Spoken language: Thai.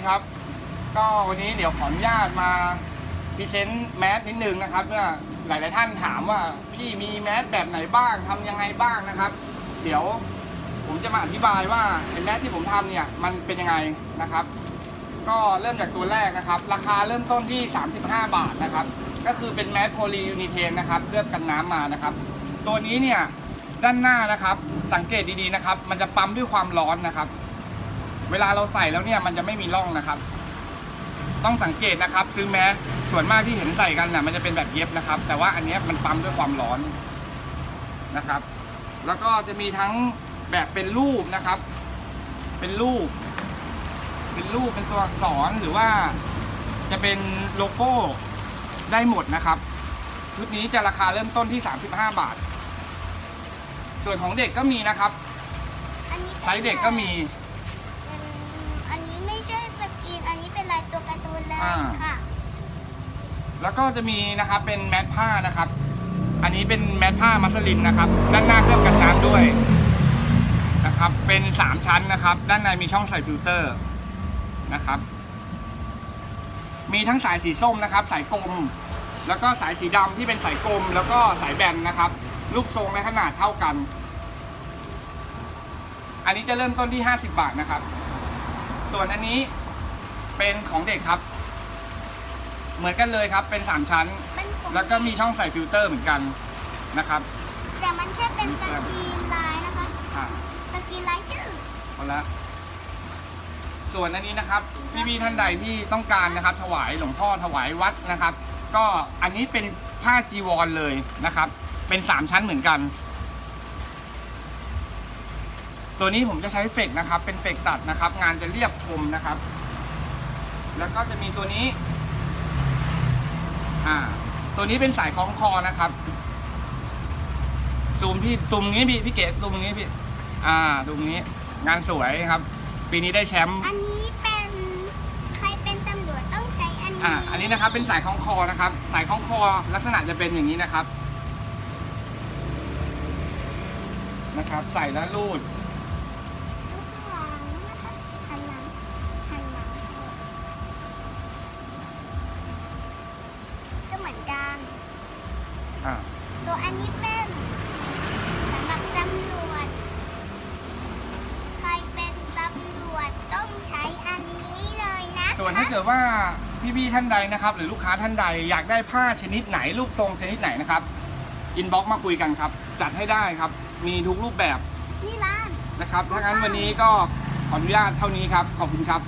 ีครับ ก็วันนี้เดี๋ยวขออนุญาตมาพรีเซนต์แมสนิดนึงนะครับเมื่อหลาย ๆ ท่านถามว่าพี่มีแมสแบบไหนบ้างทำยังไงบ้างนะครับ เดี๋ยวผมจะมาอธิบายว่าไอ้แมสที่ผมทำเนี่ยมันเป็นยังไงนะครับ ก็เริ่มจากตัวแรกนะครับ ราคาเริ่มต้นที่ 35 บาทนะครับ ก็คือเป็นแมสโพลียูนิเทนนะครับเคลือบกันน้ำมานะครับ ตัวนี้เนี่ยด้านหน้านะครับสังเกตดี ๆ นะครับ มันจะปั๊มด้วยความร้อนนะครับ เวลาเราใส่แล้วเนี่ยมันจะไม่มีร่องนะครับ ต้องสังเกตนะครับคือแม้ส่วนมากที่เห็นใส่กันน่ะมันจะเป็นแบบเย็บนะครับ แต่ว่าอันเนี้ยมันปั๊มด้วยความร้อนนะครับ แล้วก็จะมีทั้งแบบเป็นรูปนะครับ เป็นรูป เป็นรูปเป็นตัวอักษรหรือว่าจะเป็นโลโก้ได้หมดนะครับชุดนี้จะราคาเริ่มต้นที่ 35 บาท ส่วนของเด็กก็มีนะครับอันนี้ป็นไซส์เด็กก็มี อ่า ค่ะ แล้วก็จะมีนะครับเป็นแมทผ้านะครับ อันนี้เป็นแมทผ้ามัสลินนะครับ ด้านหน้าเคลือบกันน้ำด้วยนะครับ เป็นสามชั้นนะครับ ด้านในมีช่องใส่ฟิลเตอร์นะครับ มีทั้งสายสีส้มนะครับ สายกลม แล้วก็สายสีดำที่เป็นสายกลม แล้วก็สายแบนนะครับ รูปทรงและขนาดเท่ากัน อันนี้จะเริ่มต้นที่ 50 บาทนะครับ ส่วนอันนี้เป็นของเด็กครับ เหมือนกันเลยครับเป็น 3 ชั้น มันผมแล้วก็มีช่องใส่ฟิลเตอร์เหมือนกันนะครับแต่มันแค่เป็นสกรีนลายนะคะอ่าสกรีนลายชื่อเอาละส่วนอันนี้นะครับพี่พี่ๆท่านใดที่ต้องการนะครับ ถวายหลวงพ่อถวายวัดนะครับ ก็อันนี้เป็นผ้าจีวรเลยนะครับ เป็นสามชั้นเหมือนกัน ตัวนี้ผมจะใช้เฟกนะครับ เป็นเฟกตัดนะครับ งานจะเรียบคมนะครับ แล้วก็จะมีตัวนี้ อ่า ตัวนี้เป็นสายคล้องคอนะครับ ซูมพี่ซูมนี้พี่พี่เก๋ซูมนี้พี่ อ่าตรงนี้ งานสวยครับ ปีนี้ได้แชมป์ อันนี้เป็นใครเป็นตำรวจต้องใช้อันนี้อ่า อันนี้นะครับ เป็นสายคล้องคอนะครับ สายคล้องคอลักษณะจะเป็นอย่างนี้นะครับ นะครับ ใส่แล้วรูด มือนกัน อ่าส่วนอันนี้เป็นสำหรับตำรวจ ใครเป็นตำรวจต้องใช้อันนี้เลยนะส่วนถ้าเกิดว่าพี่ๆท่านใดนะครับ หรือลูกค้าท่านใดอยากได้ผ้าชนิดไหนรูปทรงชนิดไหนนะครับอินบ็อกมาคุยกันครับ จัดให้ได้ครับ มีทุกรูปแบบนี่ร้านนะครับถ้างั้นวันนี้ก็ขออนุญาตเท่านี้ครับ ขอบคุณครับ